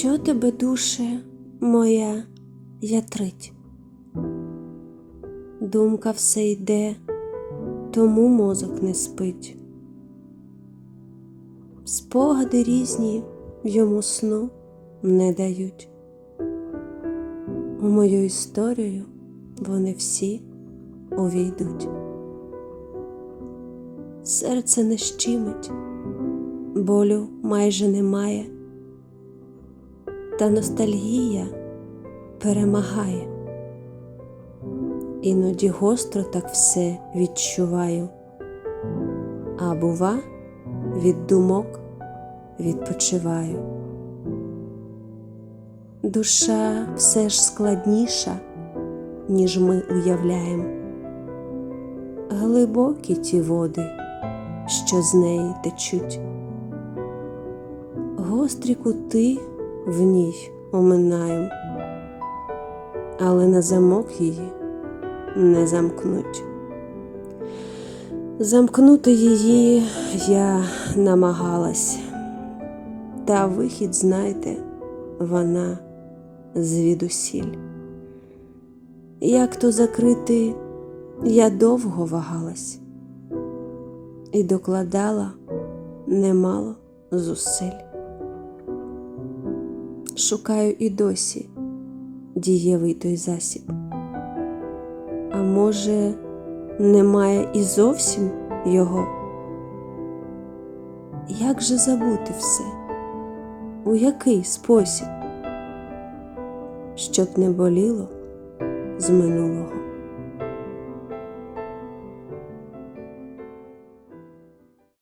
Що тебе, душе моя, ятрить? Думка все йде, тому мозок не спить. Спогади різні йому сну не дають. У мою історію вони всі увійдуть. Серце не щимить, болю майже немає, та ностальгія перемагає. Іноді гостро так все відчуваю, а бува, від думок відпочиваю. Душа все ж складніша, ніж ми уявляємо. Глибокі ті води, що з неї течуть, гострі кути в ній оминаєм, але на замок її не замкнуть. Замкнути її я намагалась, та вихід, знайте, вона звідусіль. Як то закрити, я довго вагалась і докладала немало зусиль. Шукаю і досі дієвий той засіб. А може, немає і зовсім його? Як же забути все? У який спосіб? Щоб не боліло з минулого.